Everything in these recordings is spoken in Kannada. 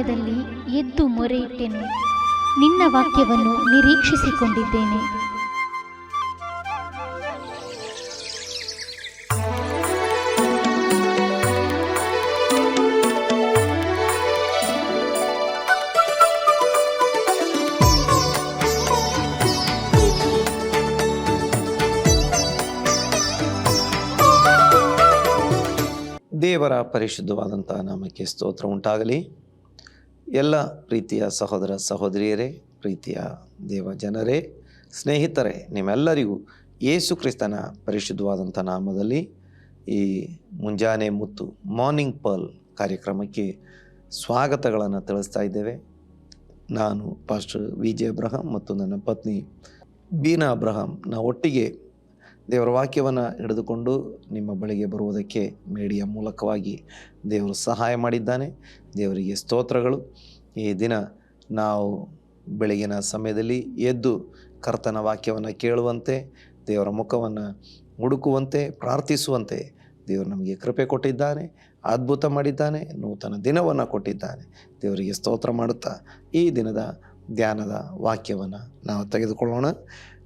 ಸಮಯದಲ್ಲಿ ಎದ್ದು ಮೊರೆಯಿಟ್ಟೆನು. ನಿನ್ನ ವಾಕ್ಯವನ್ನು ನಿರೀಕ್ಷಿಸಿಕೊಂಡಿದ್ದೇನೆ. ದೇವರ ಪರಿಶುದ್ಧವಾದಂತಹ ನಾಮಕ್ಕೆ ಸ್ತೋತ್ರ ಉಂಟಾಗಲಿ. ಎಲ್ಲ ಪ್ರೀತಿಯ ಸಹೋದರ ಸಹೋದರಿಯರೇ, ಪ್ರೀತಿಯ ದೇವ ಜನರೇ, ಸ್ನೇಹಿತರೇ, ನಿಮ್ಮೆಲ್ಲರಿಗೂ ಯೇಸು ಕ್ರಿಸ್ತನ ಪರಿಶುದ್ಧವಾದಂಥ ನಾಮದಲ್ಲಿ ಈ ಮುಂಜಾನೆ ಮುತ್ತು ಮಾರ್ನಿಂಗ್ ಪರ್ಲ್ ಕಾರ್ಯಕ್ರಮಕ್ಕೆ ಸ್ವಾಗತಗಳನ್ನು ತಿಳಿಸ್ತಾ ಇದ್ದೇವೆ. ನಾನು ಪಾಸ್ಟರ್ ವಿ ಜೆ ಅಬ್ರಹಾಂ ಮತ್ತು ನನ್ನ ಪತ್ನಿ ಬೀನಾ ಅಬ್ರಹಾಂ ನಾವು ಒಟ್ಟಿಗೆ ದೇವರ ವಾಕ್ಯವನ್ನು ಹಿಡಿದುಕೊಂಡು ನಿಮ್ಮ ಬಳಿಗೆ ಬರುವುದಕ್ಕೆ ಮೇಡಿಯ ಮೂಲಕವಾಗಿ ದೇವರು ಸಹಾಯ ಮಾಡಿದ್ದಾನೆ. ದೇವರಿಗೆ ಸ್ತೋತ್ರಗಳು. ಈ ದಿನ ನಾವು ಬೆಳಗಿನ ಸಮಯದಲ್ಲಿ ಎದ್ದು ಕರ್ತನ ವಾಕ್ಯವನ್ನು ಕೇಳುವಂತೆ, ದೇವರ ಮುಖವನ್ನು ಹುಡುಕುವಂತೆ, ಪ್ರಾರ್ಥಿಸುವಂತೆ ದೇವರು ನಮಗೆ ಕೃಪೆ ಕೊಟ್ಟಿದ್ದಾನೆ, ಅದ್ಭುತ ಮಾಡಿದ್ದಾನೆ, ನೂತನ ದಿನವನ್ನು ಕೊಟ್ಟಿದ್ದಾನೆ. ದೇವರಿಗೆ ಸ್ತೋತ್ರ ಮಾಡುತ್ತಾ ಈ ದಿನದ ಧ್ಯಾನದ ವಾಕ್ಯವನ್ನು ನಾವು ತೆಗೆದುಕೊಳ್ಳೋಣ.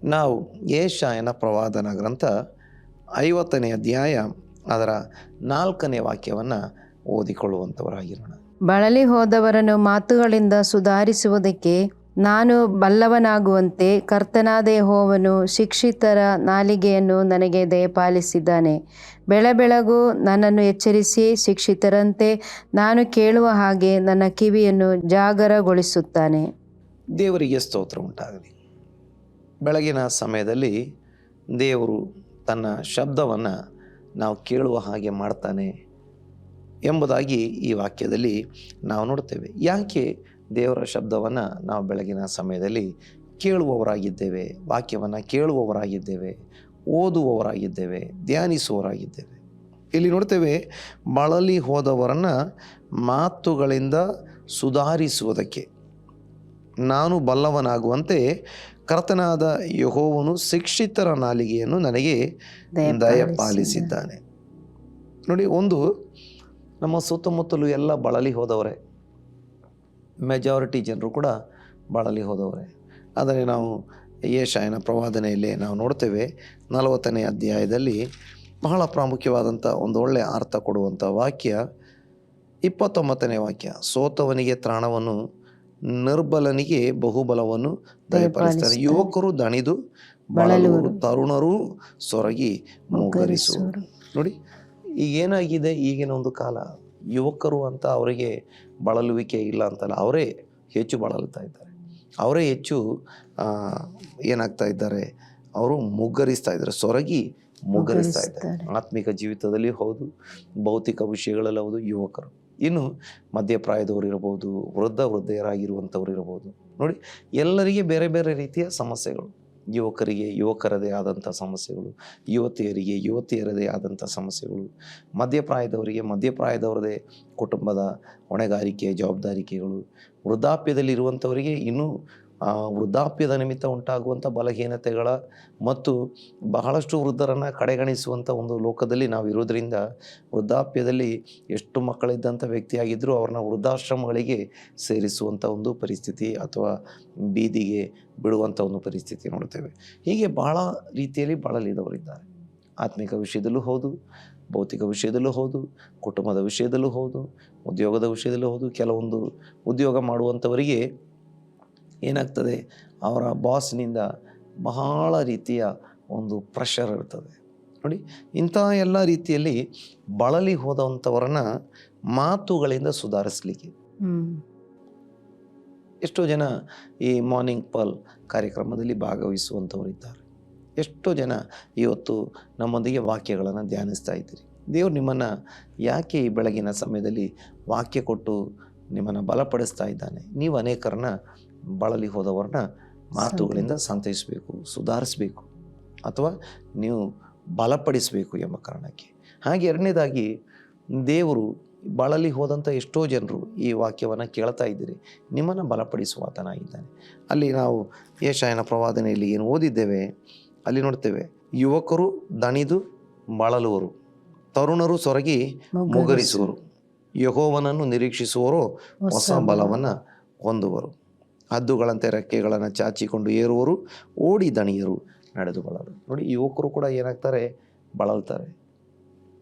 ನಾವು ಏಷಾಯನ ಪ್ರವಾದನ ಗ್ರಂಥ ಐವತ್ತನೇ ಅಧ್ಯಾಯ ಅದರ ನಾಲ್ಕನೇ ವಾಕ್ಯವನ್ನು ಓದಿಕೊಳ್ಳುವಂಥವರಾಗಿರೋಣ. ಬಳಲಿ ಹೋದವರನ್ನು ಮಾತುಗಳಿಂದ ಸುಧಾರಿಸುವುದಕ್ಕೆ ನಾನು ಬಲ್ಲವನಾಗುವಂತೆ ಕರ್ತನಾದೇ ಹೋವನು ಶಿಕ್ಷಿತರ ನಾಲಿಗೆಯನ್ನು ನನಗೆ ದಯಪಾಲಿಸಿದ್ದಾನೆ. ಬೆಳೆ ಬೆಳಗು ನನ್ನನ್ನು ಎಚ್ಚರಿಸಿ ಶಿಕ್ಷಿತರಂತೆ ನಾನು ಕೇಳುವ ಹಾಗೆ ನನ್ನ ಕಿವಿಯನ್ನು ಜಾಗರಗೊಳಿಸುತ್ತಾನೆ. ದೇವರಿಗೆ ಸ್ತೋತ್ರ ಉಂಟಾಗಲಿ. ಬೆಳಗಿನ ಸಮಯದಲ್ಲಿ ದೇವರು ತನ್ನ ಶಬ್ದವನ್ನು ನಾವು ಕೇಳುವ ಹಾಗೆ ಮಾಡ್ತಾನೆ ಎಂಬುದಾಗಿ ಈ ವಾಕ್ಯದಲ್ಲಿ ನಾವು ನೋಡ್ತೇವೆ. ಯಾಕೆ ದೇವರ ಶಬ್ದವನ್ನು ನಾವು ಬೆಳಗಿನ ಸಮಯದಲ್ಲಿ ಕೇಳುವವರಾಗಿದ್ದೇವೆ? ವಾಕ್ಯವನ್ನು ಕೇಳುವವರಾಗಿದ್ದೇವೆ, ಓದುವವರಾಗಿದ್ದೇವೆ, ಧ್ಯಾನಿಸುವವರಾಗಿದ್ದೇವೆ. ಇಲ್ಲಿ ನೋಡ್ತೇವೆ, ಬಳಲಿ ಹೋದವರನ್ನು ಮಾತುಗಳಿಂದ ಸುಧಾರಿಸುವುದಕ್ಕೆ. ನಾನು ಬಲ್ಲವನಾಗುವಂತೆ ಕರ್ತನಾದ ಯಹೋವನು ಶಿಕ್ಷಿತರ ನಾಲಿಗೆಯನ್ನು ನನಗೆ ದಯಪಾಲಿಸಿದ್ದಾನೆ. ನೋಡಿ ಒಂದು ನಮ್ಮ ಸುತ್ತಮುತ್ತಲು ಎಲ್ಲ ಬಳಲಿ ಹೋದವರೇ. ಮೆಜಾರಿಟಿ ಜನರು ಕೂಡ ಬಳಲಿ ಹೋದವರೇ. ಆದರೆ ನಾವು ಯಶಾಯನ ಪ್ರವಾದನೆಯಲ್ಲಿ ನಾವು ನೋಡ್ತೇವೆ ನಲವತ್ತನೇ ಅಧ್ಯಾಯದಲ್ಲಿ ಬಹಳ ಪ್ರಾಮುಖ್ಯವಾದಂಥ ಒಂದು ಒಳ್ಳೆಯ ಅರ್ಥ ಕೊಡುವಂಥ ವಾಕ್ಯ ಇಪ್ಪತ್ತೊಂಬತ್ತನೇ ವಾಕ್ಯ ಸೋತವನಿಗೆ ತ್ರಾಣವನ್ನು ನಿರ್ಬಲನಿಗೆ ಬಹುಬಲವನ್ನು ದಯಪಾಲಿಸ್ತಾನೆ ಯುವಕರು ದಣಿದು ಬಳಲುವರು. ತರುಣರು ಸೊರಗಿ ಮೂಗರಿಸುವರು. ನೋಡಿ ಈಗೇನಾಗಿದೆ ಈಗಿನ ಒಂದು ಕಾಲ? ಯುವಕರು ಅಂತ ಅವರಿಗೆ ಬಳಲುವಿಕೆ ಇಲ್ಲ ಅಂತಲ್ಲ ಅವರೇ ಹೆಚ್ಚು ಬಳಲ್ತಾ ಇದ್ದಾರೆ. ಅವರೇ ಹೆಚ್ಚು ಏನಾಗ್ತಾ ಇದ್ದಾರೆ? ಅವರು ಮುಗ್ಗರಿಸ್ತಾ ಇದ್ದಾರೆ ಸೊರಗಿ ಮುಗ್ಗರಿಸ್ತಾ ಇದ್ದಾರೆ. ಆತ್ಮಿಕ ಜೀವಿತದಲ್ಲಿ ಹೌದು ಭೌತಿಕ ವಿಷಯಗಳಲ್ಲಿ ಹೌದು ಯುವಕರು. ಇನ್ನು ಮಧ್ಯಪ್ರಾಯದವರು ಇರಬಹುದು, ವೃದ್ಧ ವೃದ್ಧೆಯರಾಗಿರುವಂಥವ್ರು ಇರಬಹುದು. ನೋಡಿ, ಎಲ್ಲರಿಗೆ ಬೇರೆ ಬೇರೆ ರೀತಿಯ ಸಮಸ್ಯೆಗಳು. ಯುವಕರಿಗೆ ಯುವಕರದೇ ಆದಂಥ ಸಮಸ್ಯೆಗಳು, ಯುವತಿಯರಿಗೆ ಯುವತಿಯರದೇ ಆದಂಥ ಸಮಸ್ಯೆಗಳು, ಮಧ್ಯಪ್ರಾಯದವರಿಗೆ ಮಧ್ಯಪ್ರಾಯದವರದೇ ಕುಟುಂಬದ ಹೊಣೆಗಾರಿಕೆ, ಜವಾಬ್ದಾರಿಕೆಗಳು, ವೃದ್ಧಾಪ್ಯದಲ್ಲಿರುವಂಥವರಿಗೆ ಇನ್ನೂ ವೃದ್ಧಾಪ್ಯದ ನಿಮಿತ್ತ ಉಂಟಾಗುವಂಥ ಬಲಹೀನತೆಗಳ ಮತ್ತು ಬಹಳಷ್ಟು ವೃದ್ಧರನ್ನು ಕಡೆಗಣಿಸುವಂಥ ಒಂದು ಲೋಕದಲ್ಲಿ ನಾವು ಇರೋದರಿಂದ ವೃದ್ಧಾಪ್ಯದಲ್ಲಿ ಎಷ್ಟು ಮಕ್ಕಳಿದ್ದಂಥ ವ್ಯಕ್ತಿಯಾಗಿದ್ದರೂ ಅವ್ರನ್ನ ವೃದ್ಧಾಶ್ರಮಗಳಿಗೆ ಸೇರಿಸುವಂಥ ಒಂದು ಪರಿಸ್ಥಿತಿ ಅಥವಾ ಬೀದಿಗೆ ಬಿಡುವಂಥ ಒಂದು ಪರಿಸ್ಥಿತಿ ನೋಡ್ತೇವೆ ಹೀಗೆ ಬಹಳ ರೀತಿಯಲ್ಲಿ ಬಳಲಿದವರಿದ್ದಾರೆ. ಆತ್ಮಿಕ ವಿಷಯದಲ್ಲೂ ಹೌದು, ಭೌತಿಕ ವಿಷಯದಲ್ಲೂ ಹೌದು, ಕುಟುಂಬದ ವಿಷಯದಲ್ಲೂ ಹೌದು, ಉದ್ಯೋಗದ ವಿಷಯದಲ್ಲೂ ಹೌದು, ಕೆಲವೊಂದು ಉದ್ಯೋಗ ಮಾಡುವಂಥವರಿಗೆ ಏನಾಗ್ತದೆ? ಅವರ ಬಾಸ್ನಿಂದ ಬಹಳ ರೀತಿಯ ಒಂದು ಪ್ರೆಷರ್ ಇರ್ತದೆ. ನೋಡಿ ಇಂಥ ಎಲ್ಲ ರೀತಿಯಲ್ಲಿ ಬಳಲಿ ಹೋದಂಥವರನ್ನ ಮಾತುಗಳಿಂದ ಸುಧಾರಿಸಲಿಕ್ಕೆ. ಎಷ್ಟೋ ಜನ ಈ ಮಾರ್ನಿಂಗ್ ಪಲ್ ಕಾರ್ಯಕ್ರಮದಲ್ಲಿ ಭಾಗವಹಿಸುವಂಥವರಿದ್ದಾರೆ ಎಷ್ಟೋ ಜನ ಇವತ್ತು ನಮ್ಮೊಂದಿಗೆ ವಾಕ್ಯಗಳನ್ನು ಧ್ಯಾನಿಸ್ತಾ ಇದ್ದೀರಿ. ದೇವರು ನಿಮ್ಮನ್ನು ಯಾಕೆ ಈ ಬೆಳಗಿನ ಸಮಯದಲ್ಲಿ ವಾಕ್ಯ ಕೊಟ್ಟು ನಿಮ್ಮನ್ನು ಬಲಪಡಿಸ್ತಾ ಇದ್ದಾನೆ? ನೀವು ಅನೇಕರನ್ನ ಬಳಲಿ ಹೋದವರನ್ನ ಮಾತುಗಳಿಂದ ಸಂತೈಸಬೇಕು ಸುಧಾರಿಸಬೇಕು ಅಥವಾ ನೀವು ಬಲಪಡಿಸಬೇಕು ಎಂಬ ಕಾರಣಕ್ಕೆ. ಹಾಗೆ ಎರಡನೇದಾಗಿ ದೇವರು ಬಳಲಿ ಹೋದಂಥ ಎಷ್ಟೋ ಜನರು ಈ ವಾಕ್ಯವನ್ನು ಕೇಳ್ತಾ ಇದ್ದೀರಿ. ನಿಮ್ಮನ್ನು ಬಲಪಡಿಸುವ ಆತನಾಗಿದ್ದಾನೆ ಅಲ್ಲಿ ನಾವು ಯಶಾಯನ ಪ್ರವಾದನೆಯಲ್ಲಿ ಏನು ಓದಿದ್ದೇವೆ? ಅಲ್ಲಿ ನೋಡ್ತೇವೆ ಯುವಕರು ದಣಿದು ಬಳಲುವರು ತರುಣರು ಸೊರಗಿ ಮುಗರಿಸುವರು ಯಹೋವನನ್ನು ನಿರೀಕ್ಷಿಸುವರು ಹೊಸ ಬಲವನ್ನು ಹೊಂದುವರು. ಹದ್ದುಗಳಂತೆ ರೆಕ್ಕೆಗಳನ್ನು ಚಾಚಿಕೊಂಡು ಏರುವರು, ಓಡಿ ದಣಿಯರು ನಡೆದು ನೋಡಿ, ಯುವಕರು ಕೂಡ ಏನಾಗ್ತಾರೆ? ಬಳಲ್ತಾರೆ.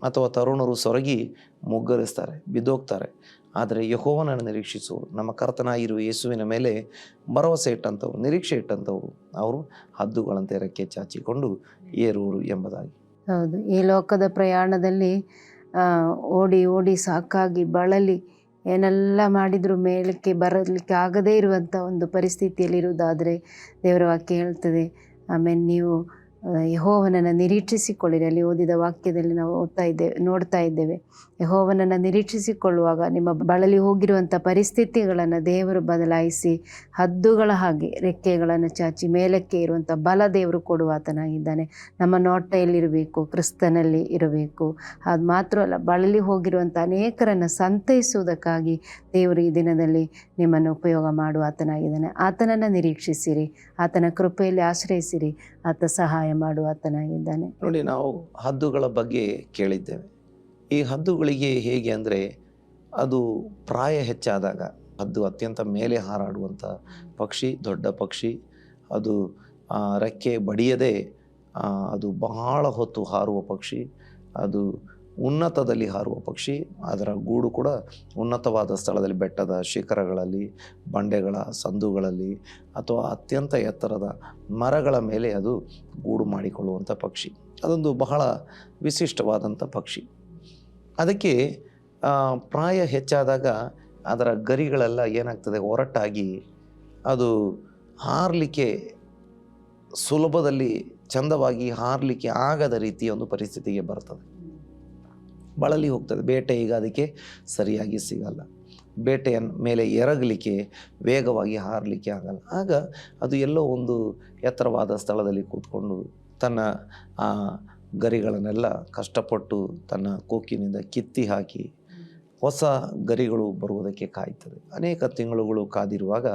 ಅಥವಾ ತರುಣರು ಸೊರಗಿ ಮುಗ್ಗರಿಸ್ತಾರೆ, ಬಿದ್ದೋಗ್ತಾರೆ. ಆದರೆ ಯಹೋವನನ್ನು ನಿರೀಕ್ಷಿಸುವರು. ನಮ್ಮ ಕರ್ತನಾಗಿರುವ ಯೇಸುವಿನ ಮೇಲೆ ಭರವಸೆ ಇಟ್ಟಂಥವ್ರು, ನಿರೀಕ್ಷೆ ಇಟ್ಟಂಥವ್ರು, ಅವರು ಹದ್ದುಗಳಂತೆ ರೆಕ್ಕೆ ಚಾಚಿಕೊಂಡು ಏರುವರು ಎಂಬುದಾಗಿ. ಹೌದು. ಈ ಲೋಕದ ಪ್ರಯಾಣದಲ್ಲಿ ಓಡಿ ಓಡಿ ಸಾಕಾಗಿ ಬಳಲಿ ಏನೆಲ್ಲ ಮಾಡಿದರೂ ಮೇಲಕ್ಕೆ ಬರಲಿಕ್ಕೆ ಆಗದೇ ಇರುವಂಥ ಒಂದು ಪರಿಸ್ಥಿತಿಯಲ್ಲಿರುವುದಾದರೆ ದೇವರ ವಾಕ್ಯ ಹೇಳ್ತದೆ ಆಮೇಲೆ ನೀವು ಯಹೋವನನ್ನು ನಿರೀಕ್ಷಿಸಿಕೊಳ್ಳಿರಿ. ಅಲ್ಲಿ ಓದಿದ ವಾಕ್ಯದಲ್ಲಿ ನಾವು ಓದ್ತಾ ಇದ್ದೇವೆ, ನೋಡ್ತಾ ಇದ್ದೇವೆ. ಯೆಹೋವನನ್ನು ನಿರೀಕ್ಷಿಸಿಕೊಳ್ಳುವಾಗ ನಿಮ್ಮ ಬಳಲಿ ಹೋಗಿರುವಂಥ ಪರಿಸ್ಥಿತಿಗಳನ್ನು ದೇವರು ಬದಲಾಯಿಸಿ ಹದ್ದುಗಳ ಹಾಗೆ ರೆಕ್ಕೆಗಳನ್ನು ಚಾಚಿ ಮೇಲಕ್ಕೆ ಇರುವಂಥ ಬಲ ದೇವರು ಕೊಡುವಾತನಾಗಿದ್ದಾನೆ ನಮ್ಮ ನೋಟ ಎಲ್ಲಿರಬೇಕು ಕ್ರಿಸ್ತನಲ್ಲಿ ಇರಬೇಕು. ಅದು ಮಾತ್ರ ಅಲ್ಲ, ಬಳಲಿ ಹೋಗಿರುವಂಥ ಅನೇಕರನ್ನು ಸಂತೈಸುವುದಕ್ಕಾಗಿ ದೇವರು ಈ ದಿನದಲ್ಲಿ ನಿಮ್ಮನ್ನು ಉಪಯೋಗ ಮಾಡುವ ಆತನಾಗಿದ್ದಾನೆ. ಆತನನ್ನು ನಿರೀಕ್ಷಿಸಿರಿ, ಆತನ ಕೃಪೆಯಲ್ಲಿ ಆಶ್ರಯಿಸಿರಿ, ಆತ ಸಹಾಯ ಮಾಡುವ ಆತನಾಗಿದ್ದಾನೆ. ನೋಡಿ, ನಾವು ಹದ್ದುಗಳ ಬಗ್ಗೆ ಕೇಳಿದ್ದೇವೆ. ಈ ಹದ್ದುಗಳಿಗೆ ಹೇಗೆ ಅಂದರೆ ಅದು ಪ್ರಾಯ ಹೆಚ್ಚಾದಾಗ, ಹದ್ದು ಅತ್ಯಂತ ಮೇಲೆ ಹಾರಾಡುವಂಥ ಪಕ್ಷಿ, ದೊಡ್ಡ ಪಕ್ಷಿ, ಅದು ರೆಕ್ಕೆ ಬಡಿಯದೆ ಅದು ಬಹಳ ಹೊತ್ತು ಹಾರುವ ಪಕ್ಷಿ, ಅದು ಉನ್ನತದಲ್ಲಿ ಹಾರುವ ಪಕ್ಷಿ, ಅದರ ಗೂಡು ಕೂಡ ಉನ್ನತವಾದ ಸ್ಥಳದಲ್ಲಿ ಬೆಟ್ಟದ ಶಿಖರಗಳಲ್ಲಿ, ಬಂಡೆಗಳ ಸಂದುಗಳಲ್ಲಿ ಅಥವಾ ಅತ್ಯಂತ ಎತ್ತರದ ಮರಗಳ ಮೇಲೆ ಅದು ಗೂಡು ಮಾಡಿಕೊಳ್ಳುವಂಥ ಪಕ್ಷಿ. ಅದೊಂದು ಬಹಳ ವಿಶಿಷ್ಟವಾದಂಥ ಪಕ್ಷಿ. ಅದಕ್ಕೆ ಪ್ರಾಯ ಹೆಚ್ಚಾದಾಗ ಅದರ ಗರಿಗಳೆಲ್ಲ ಏನಾಗ್ತದೆ? ಒರಟಾಗಿ ಅದು ಹಾರಲಿಕ್ಕೆ ಸುಲಭದಲ್ಲಿ ಚಂದವಾಗಿ ಹಾರಲಿಕ್ಕೆ ಆಗದ ರೀತಿಯ ಒಂದು ಪರಿಸ್ಥಿತಿಗೆ ಬರ್ತದೆ. ಬಳಲಿ ಹೋಗ್ತದೆ. ಬೇಟೆ ಈಗ ಅದಕ್ಕೆ ಸರಿಯಾಗಿ ಸಿಗಲ್ಲ. ಬೇಟೆಯ ಮೇಲೆ ಎರಗಲಿಕ್ಕೆ ವೇಗವಾಗಿ ಹಾರಲಿಕ್ಕೆ ಆಗಲ್ಲ. ಆಗ ಅದು ಎಲ್ಲೋ ಒಂದು ಎತ್ತರವಾದ ಸ್ಥಳದಲ್ಲಿ ಕೂತ್ಕೊಂಡು ತನ್ನ ಗರಿಗಳನ್ನೆಲ್ಲ ಕಷ್ಟಪಟ್ಟು ತನ್ನ ಕೋಕಿನಿಂದ ಕಿತ್ತಿ ಹಾಕಿ ಹೊಸ ಗರಿಗಳು ಬರುವುದಕ್ಕೆ ಕಾಯ್ತದೆ. ಅನೇಕ ತಿಂಗಳುಗಳು ಕಾದಿರುವಾಗ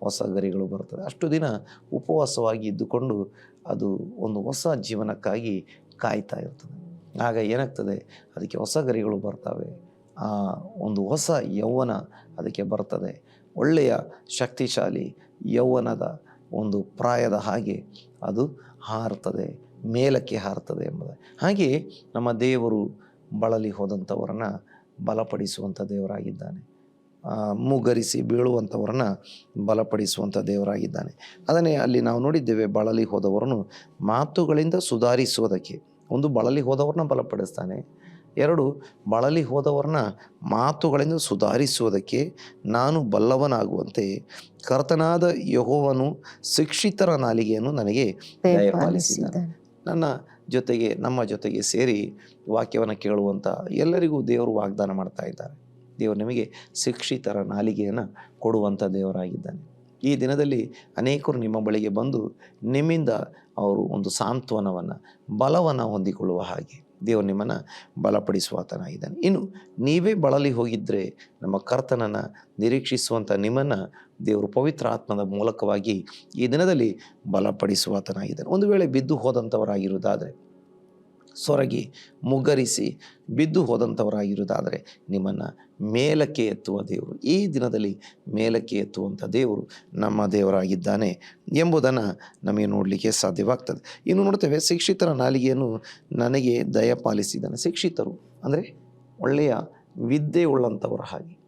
ಹೊಸ ಗರಿಗಳು ಬರ್ತದೆ ಅಷ್ಟು ದಿನ ಉಪವಾಸವಾಗಿ ಇದ್ದುಕೊಂಡು ಅದು ಒಂದು ಹೊಸ ಜೀವನಕ್ಕಾಗಿ ಕಾಯ್ತಾ ಇರ್ತದೆ. ಆಗ ಏನಾಗ್ತದೆ? ಅದಕ್ಕೆ ಹೊಸ ಗರಿಗಳು ಬರ್ತವೆ. ಆ ಒಂದು ಹೊಸ ಯೌವನ ಅದಕ್ಕೆ ಬರ್ತದೆ. ಒಳ್ಳೆಯ ಶಕ್ತಿಶಾಲಿ ಯೌವನದ ಒಂದು ಪ್ರಾಯದ ಹಾಗೆ ಅದು ಹಾರ್ತದೆ. ಮೇಲಕ್ಕೆ ಹಾರ್ತದೆ ಎಂಬುದು ಹಾಗೆ ನಮ್ಮ ದೇವರು ಬಳಲಿ ಹೋದಂಥವರನ್ನು ಬಲಪಡಿಸುವಂಥ ದೇವರಾಗಿದ್ದಾನೆ. ಮುಗರಿಸಿ ಮುಗ್ಗರಿಸಿ ಬೀಳುವಂಥವರನ್ನ ಬಲಪಡಿಸುವಂಥ ದೇವರಾಗಿದ್ದಾನೆ. ಅದನ್ನೇ ಅಲ್ಲಿ ನಾವು ನೋಡಿದ್ದೇವೆ ಬಳಲಿ ಹೋದವರನ್ನು ಮಾತುಗಳಿಂದ ಸುಧಾರಿಸುವುದಕ್ಕೆ. ಒಂದು ಬಳಲಿ ಹೋದವ್ರನ್ನ ಬಲಪಡಿಸ್ತಾನೆ ಎರಡು ಬಳಲಿ ಹೋದವರನ್ನ ಮಾತುಗಳಿಂದ ಸುಧಾರಿಸುವುದಕ್ಕೆ ನಾನು ಬಲ್ಲವನಾಗುವಂತೆ ಕರ್ತನಾದ ಯಹೋವನು ಶಿಕ್ಷಿತರ ನಾಲಿಗೆಯನ್ನು ನನಗೆ ದಯಪಾಲಿಸಿದ್ದಾನೆ ನನ್ನ ಜೊತೆಗೆ, ನಮ್ಮ ಜೊತೆಗೆ ಸೇರಿ ವಾಕ್ಯವನ್ನು ಕೇಳುವಂಥ ಎಲ್ಲರಿಗೂ ದೇವರು ವಾಗ್ದಾನ ಮಾಡ್ತಾ ಇದ್ದಾರೆ. ದೇವರು ನಿಮಗೆ ಶಿಕ್ಷಿತರ ನಾಲಿಗೆಯನ್ನು ಕೊಡುವಂಥ ದೇವರಾಗಿದ್ದಾನೆ. ಈ ದಿನದಲ್ಲಿ ಅನೇಕರು ನಿಮ್ಮ ಬಳಿಗೆ ಬಂದು ನಿಮ್ಮಿಂದ ಅವರು ಒಂದು ಸಾಂತ್ವನವನ್ನು, ಬಲವನ್ನು ಹೊಂದಿಕೊಳ್ಳುವ ಹಾಗೆ. ದೇವರು ನಿಮ್ಮನ್ನು ಬಲಪಡಿಸುವಾತನಾಗಿದ್ದಾನೆ ಇನ್ನು ನೀವೇ ಬಳಲಿ ಹೋಗಿದ್ದರೆ ನಮ್ಮ ಕರ್ತನನ್ನು ನಿರೀಕ್ಷಿಸುವಂಥ ನಿಮ್ಮನ್ನು ದೇವರು ಪವಿತ್ರ ಆತ್ಮದ ಮೂಲಕವಾಗಿ ಈ ದಿನದಲ್ಲಿ ಬಲಪಡಿಸುವಾತನಾಗಿದ್ದಾನೆ ಒಂದು ವೇಳೆ ಬಿದ್ದು ಹೋದಂಥವರಾಗಿರುವುದಾದರೆ ಸೊರಗಿ ಮುಗ್ಗರಿಸಿ ಬಿದ್ದು ಹೋದಂಥವರಾಗಿರುವುದಾದರೆ ನಿಮ್ಮನ್ನು ಮೇಲಕ್ಕೆ ಎತ್ತುವ ದೇವರು. ಈ ದಿನದಲ್ಲಿ ಮೇಲಕ್ಕೆ ಎತ್ತುವಂಥ ದೇವರು ನಮ್ಮ ದೇವರಾಗಿದ್ದಾನೆ ಎಂಬುದನ್ನು ನಮಗೆ ನೋಡಲಿಕ್ಕೆ ಸಾಧ್ಯವಾಗ್ತದೆ. ಇನ್ನು ನೋಡ್ತೇವೆ, ಶಿಕ್ಷಿತರ ನಾಲಿಗೆಯನ್ನು ನನಗೆ ದಯಪಾಲಿಸಿದ್ದಾನೆ. ಶಿಕ್ಷಿತರು ಅಂದರೆ ಒಳ್ಳೆಯ ವಿದ್ಯೆ ಉಳ್ಳಂಥವರ ಹಾಗೆ.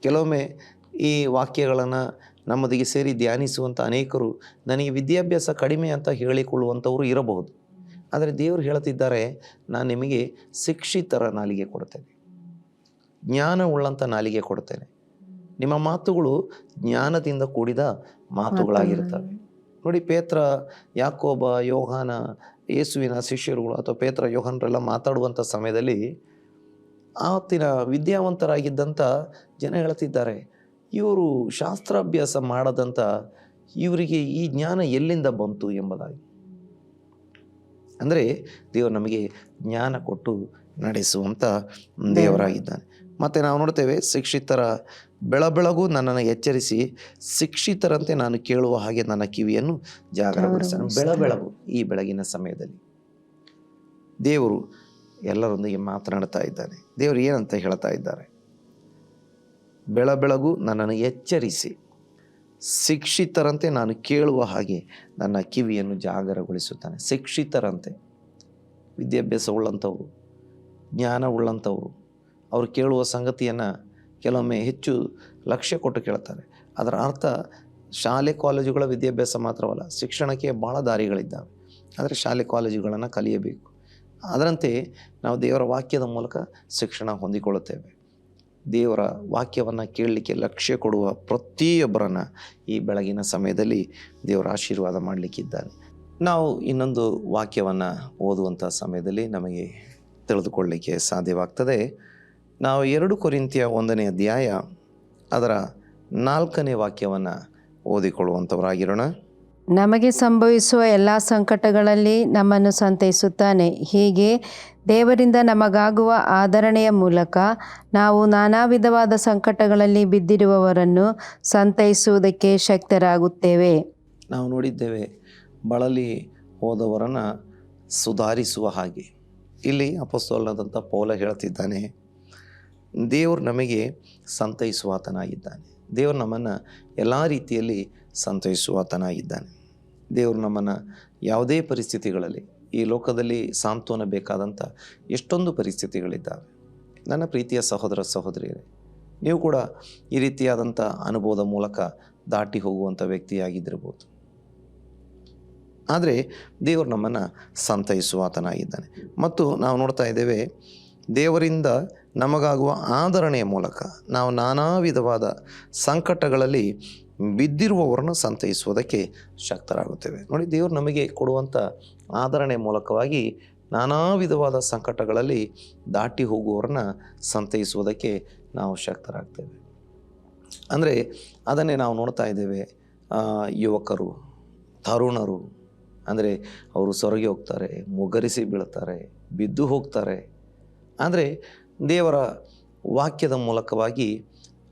ಕೆಲವೊಮ್ಮೆ ಈ ವಾಕ್ಯಗಳನ್ನು ನಮ್ಮದಿಗೆ ಸೇರಿ ಧ್ಯಾನಿಸುವಂಥ ಅನೇಕರು ನನಗೆ ವಿದ್ಯಾಭ್ಯಾಸ ಕಡಿಮೆ ಅಂತ ಹೇಳಿಕೊಳ್ಳುವಂಥವರು ಇರಬಹುದು. ಆದರೆ ದೇವರು ಹೇಳ್ತಿದ್ದಾರೆ ನಾನು ನಿಮಗೆ ಶಿಕ್ಷಿತರ ನಾಲಿಗೆ ಕೊಡ್ತೇನೆ. ಜ್ಞಾನ ಉಳ್ಳಂಥ ನಾಲಿಗೆ ಕೊಡ್ತೇನೆ. ನಿಮ್ಮ ಮಾತುಗಳು ಜ್ಞಾನದಿಂದ ಕೂಡಿದ ಮಾತುಗಳಾಗಿರ್ತವೆ ನೋಡಿ ಪೇತ್ರ ಯಾಕೋಬ ಯೋಹಾನ ಯೇಸುವಿನ ಶಿಷ್ಯರುಗಳು ಅಥವಾ ಪೇತ್ರ ಯೋಹನರೆಲ್ಲ ಮಾತಾಡುವಂಥ ಸಮಯದಲ್ಲಿ ಆವತ್ತಿನ ವಿದ್ಯಾವಂತರಾಗಿದ್ದಂಥ ಜನ ಹೇಳ್ತಿದ್ದಾರೆ ಇವರು ಶಾಸ್ತ್ರಾಭ್ಯಾಸ ಮಾಡದಂಥ ಇವರಿಗೆ ಈ ಜ್ಞಾನ ಎಲ್ಲಿಂದ ಬಂತು ಎಂಬುದಾಗಿ. ಅಂದರೆ ದೇವರು ನಮಗೆ ಜ್ಞಾನ ಕೊಟ್ಟು ನಡೆಸುವಂಥ ದೇವರಾಗಿದ್ದಾನೆ. ಮತ್ತು ನಾವು ನೋಡ್ತೇವೆ ಶಿಕ್ಷಿತರ ಬೆಳಬೆಳಗು ನನ್ನನ್ನು ಎಚ್ಚರಿಸಿ ಶಿಕ್ಷಿತರಂತೆ ನಾನು ಕೇಳುವ ಹಾಗೆ ನನ್ನ ಕಿವಿಯನ್ನು ಜಾಗರಗೊಳಿಸ್ತಾನೆ. ಬೆಳಬೆಳಗು ಈ ಬೆಳಗಿನ ಸಮಯದಲ್ಲಿ. ದೇವರು ಎಲ್ಲರೊಂದಿಗೆ ಮಾತನಾಡ್ತಾ ಇದ್ದಾನೆ. ದೇವರು ಏನಂತ ಹೇಳ್ತಾ ಇದ್ದಾರೆ? ಬೆಳಬೆಳಗು ನನ್ನನ್ನು ಎಚ್ಚರಿಸಿ. ಶಿಕ್ಷಿತರಂತೆ ನಾನು ಕೇಳುವ ಹಾಗೆ ನನ್ನ ಕಿವಿಯನ್ನು ಜಾಗರಗೊಳಿಸುತ್ತಾನೆ. ಶಿಕ್ಷಿತರಂತೆ. ವಿದ್ಯಾಭ್ಯಾಸ ಉಳ್ಳಂಥವ್ರು ಜ್ಞಾನ ಉಳ್ಳಂಥವ್ರು ಅವರು ಕೇಳುವ ಸಂಗತಿಯನ್ನು ಕೆಲವೊಮ್ಮೆ ಹೆಚ್ಚು ಲಕ್ಷ್ಯ ಕೊಟ್ಟು ಕೇಳ್ತಾರೆ. ಅದರ ಅರ್ಥ, ಶಾಲೆ ಕಾಲೇಜುಗಳ ವಿದ್ಯಾಭ್ಯಾಸ ಮಾತ್ರವಲ್ಲ, ಶಿಕ್ಷಣಕ್ಕೆ ಭಾಳ ದಾರಿಗಳಿದ್ದಾವೆ. ಆದರೆ ಶಾಲೆ ಕಾಲೇಜುಗಳನ್ನು ಕಲಿಯಬೇಕು. ಅದರಂತೆ ನಾವು ದೇವರ ವಾಕ್ಯದ ಮೂಲಕ ಶಿಕ್ಷಣ ಹೊಂದಿಕೊಳ್ಳುತ್ತೇವೆ. ದೇವರ ವಾಕ್ಯವನ್ನು ಕೇಳಲಿಕ್ಕೆ ಲಕ್ಷ್ಯ ಕೊಡುವ ಪ್ರತಿಯೊಬ್ಬರನ್ನ ಈ ಬೆಳಗಿನ ಸಮಯದಲ್ಲಿ ದೇವರ ಆಶೀರ್ವಾದ ಮಾಡಲಿಕ್ಕಿದ್ದಾನೆ. ನಾವು ಇನ್ನೊಂದು ವಾಕ್ಯವನ್ನು ಓದುವಂಥ ಸಮಯದಲ್ಲಿ ನಮಗೆ ತಿಳಿದುಕೊಳ್ಳಲಿಕ್ಕೆ ಸಾಧ್ಯವಾಗ್ತದೆ. ನಾವು ಎರಡು ಕೊರಿಂತಿಯ ಒಂದನೇ ಅಧ್ಯಾಯ ಅದರ ನಾಲ್ಕನೇ ವಾಕ್ಯವನ್ನು ಓದಿಕೊಳ್ಳುವಂಥವರಾಗಿರೋಣ ನಮಗೆ ಸಂಭವಿಸುವ ಎಲ್ಲ ಸಂಕಟಗಳಲ್ಲಿ ನಮ್ಮನ್ನು ಸಂತೈಸುತ್ತಾನೆ. ಹೀಗೆ ದೇವರಿಂದ ನಮಗಾಗುವ ಆದರಣೆಯ ಮೂಲಕ ನಾವು ನಾನಾ ವಿಧವಾದ ಸಂಕಟಗಳಲ್ಲಿ ಬಿದ್ದಿರುವವರನ್ನು ಸಂತೈಸುವುದಕ್ಕೆ ಶಕ್ತರಾಗುತ್ತೇವೆ. ನಾವು ನೋಡಿದ್ದೇವೆ, ಬಳಲಿ ಹೋದವರನ್ನು ಸುಧಾರಿಸುವ ಹಾಗೆ. ಇಲ್ಲಿ ಅಪಸ್ತೋಲನಾದಂಥ ಪೌಲ ಹೇಳ್ತಿದ್ದಾನೆ, ದೇವರು ನಮಗೆ ಸಂತೈಸುವಾತನಾಗಿದ್ದಾನೆ ದೇವರು ನಮ್ಮನ್ನು ಎಲ್ಲ ರೀತಿಯಲ್ಲಿ ಸಂತೈಸುವಾತನಾಗಿದ್ದಾನೆ. ದೇವರು ನಮ್ಮನ್ನು ಯಾವುದೇ ಪರಿಸ್ಥಿತಿಗಳಲ್ಲಿ, ಈ ಲೋಕದಲ್ಲಿ ಸಾಂತ್ವನ ಬೇಕಾದಂಥ ಎಷ್ಟೊಂದು ಪರಿಸ್ಥಿತಿಗಳಿದ್ದಾವೆ. ನನ್ನ ಪ್ರೀತಿಯ ಸಹೋದರ ಸಹೋದರಿಯರೇ, ನೀವು ಕೂಡ ಈ ರೀತಿಯಾದಂಥ ಅನುಭವದ ಮೂಲಕ ದಾಟಿ ಹೋಗುವಂಥ ವ್ಯಕ್ತಿಯಾಗಿದ್ದಿರ್ಬೋದು. ಆದರೆ ದೇವರು ನಮ್ಮನ್ನು ಸಂತೈಸುವಾತನಾಗಿದ್ದಾನೆ. ಮತ್ತು ನಾವು ನೋಡ್ತಾ ಇದ್ದೇವೆ, ದೇವರಿಂದ ನಮಗಾಗುವ ಆದರಣೆಯ ಮೂಲಕ ನಾವು ನಾನಾ ವಿಧವಾದ ಸಂಕಟಗಳಲ್ಲಿ ಬಿದ್ದಿರುವವರನ್ನು ಸಂತೈಸುವುದಕ್ಕೆ ಶಕ್ತರಾಗುತ್ತೇವೆ. ನೋಡಿ, ದೇವರು ನಮಗೆ ಕೊಡುವಂಥ ಆದರಣೆ ಮೂಲಕವಾಗಿ ನಾನಾ ವಿಧವಾದ ಸಂಕಟಗಳಲ್ಲಿ ದಾಟಿ ಹೋಗುವವರನ್ನ ಸಂತೈಸುವುದಕ್ಕೆ ನಾವು ಶಕ್ತರಾಗ್ತೇವೆ. ಅಂದರೆ, ಅದನ್ನೇ ನಾವು ನೋಡ್ತಾ ಇದ್ದೇವೆ ಯುವಕರು, ತರುಣರು, ಅಂದರೆ ಅವರು ಸೊರಗಿ ಹೋಗ್ತಾರೆ, ಮುಗರಿಸಿ ಬೀಳ್ತಾರೆ, ಬಿದ್ದು ಹೋಗ್ತಾರೆ. ಆದರೆ ದೇವರ ವಾಕ್ಯದ ಮೂಲಕವಾಗಿ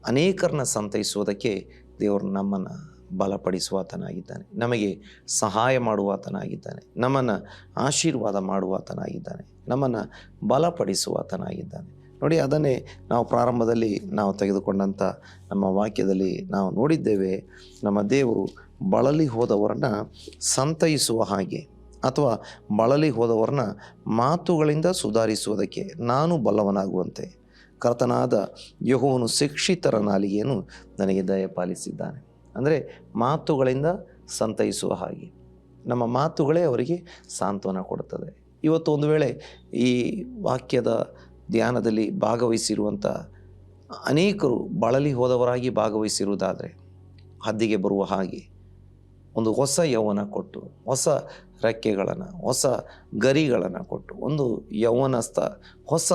ಅನೇಕರನ್ನ ಸಂತೈಸುವುದಕ್ಕೆ ದೇವರು ನಮ್ಮನ್ನು ಬಲಪಡಿಸುವಾತನಾಗಿದ್ದಾನೆ. ನಮಗೆ ಸಹಾಯ ಮಾಡುವಾತನಾಗಿದ್ದಾನೆ. ನಮ್ಮನ್ನು ಆಶೀರ್ವಾದ ಮಾಡುವಾತನಾಗಿದ್ದಾನೆ. ನಮ್ಮನ್ನು ಬಲಪಡಿಸುವಾತನಾಗಿದ್ದಾನೆ. ನೋಡಿ, ಅದನ್ನೇ ನಾವು ಪ್ರಾರಂಭದಲ್ಲಿ ನಾವು ತೆಗೆದುಕೊಂಡಂಥ ನಮ್ಮ ವಾಕ್ಯದಲ್ಲಿ ನಾವು ನೋಡಿದ್ದೇವೆ. ನಮ್ಮ ದೇವರು ಬಳಲಿ ಹೋದವರನ್ನು ಸಂತೈಸುವ ಹಾಗೆ. ಅಥವಾ ಬಳಲಿ ಹೋದವರನ್ನ ಮಾತುಗಳಿಂದ ಸುಧಾರಿಸುವುದಕ್ಕೆ ನಾನು ಬಲ್ಲವನಾಗುವಂತೆ. ಕರ್ತನಾದ ಯಹೋವನು ಶಿಕ್ಷಿತರ ನಾಲಿಗೆಯನ್ನು ನನಗೆ ದಯಪಾಲಿಸಿದ್ದಾನೆ. ಅಂದರೆ ಮಾತುಗಳಿಂದ ಸಂತೈಸುವ ಹಾಗೆ. ನಮ್ಮ ಮಾತುಗಳೇ ಅವರಿಗೆ ಸಾಂತ್ವನ ಕೊಡುತ್ತದೆ. ಇವತ್ತು ಒಂದು ವೇಳೆ ಈ ವಾಕ್ಯದ ಧ್ಯಾನದಲ್ಲಿ ಭಾಗವಹಿಸಿರುವಂಥ ಅನೇಕರು ಬಳಲಿ ಹೋದವರಾಗಿ ಭಾಗವಹಿಸಿರುವುದಾದರೆ, ಹದ್ದಿಗೆ ಬರುವ ಹಾಗೆ ಒಂದು ಹೊಸ ಯೌವನ ಕೊಟ್ಟು, ಹೊಸ ರೆಕ್ಕೆಗಳನ್ನು, ಹೊಸ ಗರಿಗಳನ್ನು ಕೊಟ್ಟು ಒಂದು ಯೌವನಸ್ಥ ಹೊಸ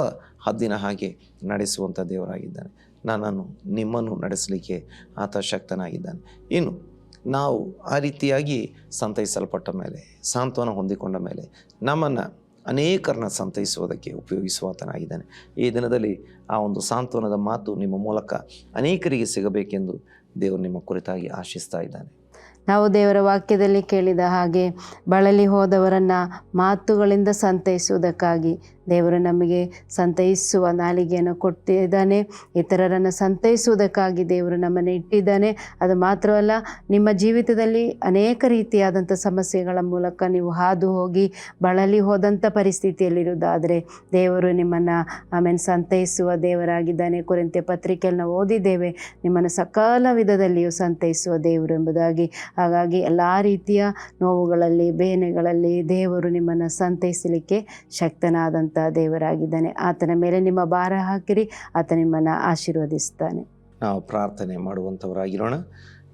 ಹದ್ದಿನ ಹಾಗೆ ನಡೆಸುವಂಥ ದೇವರಾಗಿದ್ದಾನೆ. ನನ್ನನ್ನು, ನಿಮ್ಮನ್ನು ನಡೆಸಲಿಕ್ಕೆ ಆತ ಶಕ್ತನಾಗಿದ್ದಾನೆ. ಇನ್ನು ನಾವು ಆ ರೀತಿಯಾಗಿ ಸಂತೈಸಲ್ಪಟ್ಟ ಮೇಲೆ, ಸಾಂತ್ವನ ಹೊಂದಿಕೊಂಡ ಮೇಲೆ ನಮ್ಮನ್ನು ಅನೇಕರನ್ನ ಸಂತೈಸುವುದಕ್ಕೆ ಉಪಯೋಗಿಸುವಾತನಾಗಿದ್ದಾನೆ. ಈ ದಿನದಲ್ಲಿ ಆ ಒಂದು ಸಾಂತ್ವನದ ಮಾತು ನಿಮ್ಮ ಮೂಲಕ ಅನೇಕರಿಗೆ ಸಿಗಬೇಕೆಂದು ದೇವರು ನಿಮ್ಮ ಕುರಿತಾಗಿ ಆಶಿಸ್ತಾ ಇದ್ದಾನೆ. ನಾವು ದೇವರ ವಾಕ್ಯದಲ್ಲಿ ಕೇಳಿದ ಹಾಗೆ ಬಳಲಿ ಹೋದವರನ್ನು ಮಾತುಗಳಿಂದ ಸಂತೈಸುವುದಕ್ಕಾಗಿ. ದೇವರು ನಮಗೆ ಸಂತೈಸುವ ನಾಲಿಗೆಯನ್ನು ಕೊಟ್ಟಿದ್ದಾನೆ, ಇತರರನ್ನು ಸಂತೈಸುವುದಕ್ಕಾಗಿ ದೇವರು ನಮ್ಮನ್ನು ಇಟ್ಟಿದ್ದಾನೆ. ಅದು ಮಾತ್ರವಲ್ಲ, ನಿಮ್ಮ ಜೀವಿತದಲ್ಲಿ ಅನೇಕ ರೀತಿಯಾದಂಥ ಸಮಸ್ಯೆಗಳ ಮೂಲಕ ನೀವು ಹಾದು ಹೋಗಿ ಬಳಲಿ ಹೋದಂಥ ಪರಿಸ್ಥಿತಿಯಲ್ಲಿರುವುದಾದರೆ ದೇವರು ನಿಮ್ಮನ್ನು ಆಮೇಲೆ ಸಂತೈಸುವ ದೇವರಾಗಿದ್ದಾನೆ. ಕುರಿತೆ ಪತ್ರಿಕೆಯಲ್ಲಿ ನಾವು ಓದಿದ್ದೇವೆ, ನಿಮ್ಮನ್ನು ಸಕಾಲ ವಿಧದಲ್ಲಿಯೂ ಸಂತೈಸುವ ದೇವರು ಎಂಬುದಾಗಿ. ಹಾಗಾಗಿ ಎಲ್ಲ ರೀತಿಯ ನೋವುಗಳಲ್ಲಿ, ಬೇನೆಗಳಲ್ಲಿ ದೇವರು ನಿಮ್ಮನ್ನು ಸಂತೈಸಲಿಕ್ಕೆ ಶಕ್ತನಾದಂಥ ದೇವರಾಗಿದ್ದಾನೆ. ಆತನ ಮೇಲೆ ನಿಮ್ಮ ಭಾರ ಹಾಕಿರಿ ಆತ ನಿಮ್ಮನ್ನು ಆಶೀರ್ವದಿಸ್ತಾನೆ. ನಾವು ಪ್ರಾರ್ಥನೆ ಮಾಡುವಂಥವರಾಗಿರೋಣ.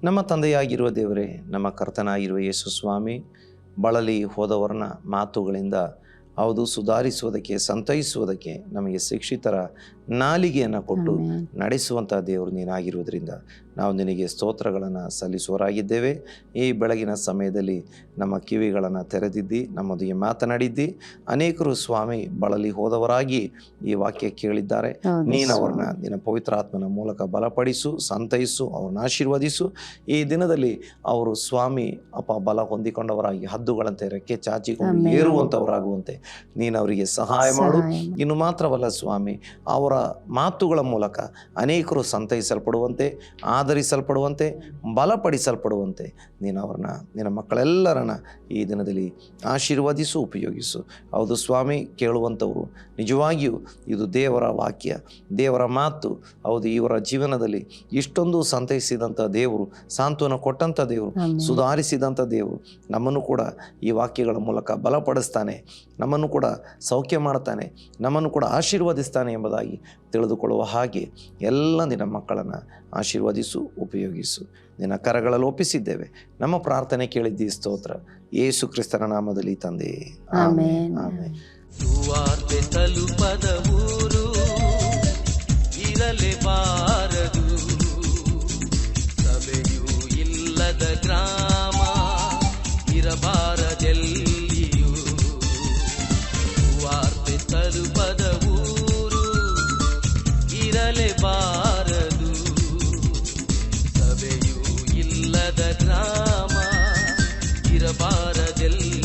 ನಮ್ಮ ತಂದೆಯಾಗಿರುವ ದೇವರೇ ನಮ್ಮ ಕರ್ತನಾಗಿರುವ ಯೇಸು ಸ್ವಾಮಿ ಬಳಲಿ ಹೋದವರನ್ನ ಮಾತುಗಳಿಂದ ಹೌದು ಸುಧಾರಿಸುವುದಕ್ಕೆ ಸಂತೈಸುವುದಕ್ಕೆ ನಮಗೆ ಶಿಕ್ಷಿತರ ನಾಲಿಗೆಯನ್ನು ಕೊಟ್ಟು. ನಡೆಸುವಂಥ ದೇವರು ನೀನಾಗಿರುವುದರಿಂದ ನಾವು ನಿನಗೆ ಸ್ತೋತ್ರಗಳನ್ನು ಸಲ್ಲಿಸುವರಾಗಿದ್ದೇವೆ ಈ ಬೆಳಗಿನ ಸಮಯದಲ್ಲಿ ನಮ್ಮ ಕಿವಿಗಳನ್ನು ತೆರೆದಿದ್ದಿ ನಮ್ಮೊಂದಿಗೆ ಮಾತನಾಡಿದ್ದಿ. ಅನೇಕರು ಸ್ವಾಮಿ ಬಳಲಿ ಹೋದವರಾಗಿ ಈ ವಾಕ್ಯ ಕೇಳಿದ್ದಾರೆ. ನೀನು ಅವ್ರನ್ನ ನಿನ್ನ ಪವಿತ್ರಾತ್ಮನ ಮೂಲಕ ಬಲಪಡಿಸು ಸಂತೈಸು ಅವ್ರನ್ನ ಆಶೀರ್ವದಿಸು. ಈ ದಿನದಲ್ಲಿ ಅವರು ಸ್ವಾಮಿ ಅಪ್ಪ ಬಲ ಹೊಂದಿಕೊಂಡವರಾಗಿ ಹದ್ದುಗಳಂತೆ ರೆಕ್ಕೆ ಚಾಚಿಕೊಂಡು. ಏರುವಂಥವರಾಗುವಂತೆ ನೀನು ಅವರಿಗೆ ಸಹಾಯ ಮಾಡು. ಇನ್ನು ಮಾತ್ರವಲ್ಲ ಸ್ವಾಮಿ ಅವರ ಮಾತುಗಳ ಮೂಲಕ ಅನೇಕರು ಸಂತೈಸಲ್ಪಡುವಂತೆ. ಆಧರಿಸಲ್ಪಡುವಂತೆ ಬಲಪಡಿಸಲ್ಪಡುವಂತೆ ನೀನು ಅವ್ರನ್ನ ನಿನ್ನ ಮಕ್ಕಳೆಲ್ಲರನ್ನ ಈ ದಿನದಲ್ಲಿ ಆಶೀರ್ವದಿಸು ಉಪಯೋಗಿಸು. ಹೌದು ಸ್ವಾಮಿ ಕೇಳುವಂಥವರು. ನಿಜವಾಗಿಯೂ ಇದು ದೇವರ ವಾಕ್ಯ ದೇವರ ಮಾತು. ಹೌದು ಇವರ ಜೀವನದಲ್ಲಿ ಇಷ್ಟೊಂದು ಸಂತೈಸಿದಂಥ ದೇವರು ಸಾಂತ್ವನ ಕೊಟ್ಟಂಥ ದೇವರು. ಸುಧಾರಿಸಿದಂಥ ದೇವರು ನಮ್ಮನ್ನು ಕೂಡ ಈ ವಾಕ್ಯಗಳ ಮೂಲಕ ಬಲಪಡಿಸ್ತಾನೆ ನಮ್ಮನ್ನು ಕೂಡ ಸೌಖ್ಯ ಮಾಡ್ತಾನೆ ನಮ್ಮನ್ನು ಕೂಡ ಆಶೀರ್ವದಿಸ್ತಾನೆ ಎಂಬುದಾಗಿ ತಿಳಿದುಕೊಳ್ಳುವ ಹಾಗೆ ಎಲ್ಲ ನಿನ್ನ ಮಕ್ಕಳನ್ನು ಆಶೀರ್ವದಿಸು ಉಪಯೋಗಿಸು. ನಿನ್ನ ಕರಗಳಲ್ಲಿ ಒಪ್ಪಿಸಿದ್ದೇವೆ. ನಮ್ಮ ಪ್ರಾರ್ಥನೆ ಕೇಳಿದ್ದಿ ಸ್ತೋತ್ರ. ಯೇಸು ಕ್ರಿಸ್ತನ ನಾಮದಲ್ಲಿ ತಂದೆ. ಆಮೆನ್. ಆಮೆನ್. ತಲುಪದ ಊರು ಇರಲೇಬಾರದು ಇಲ್ಲದ ಗ್ರಾಮ ಇರಬಾರದೆಲ್ಲಿಯೂ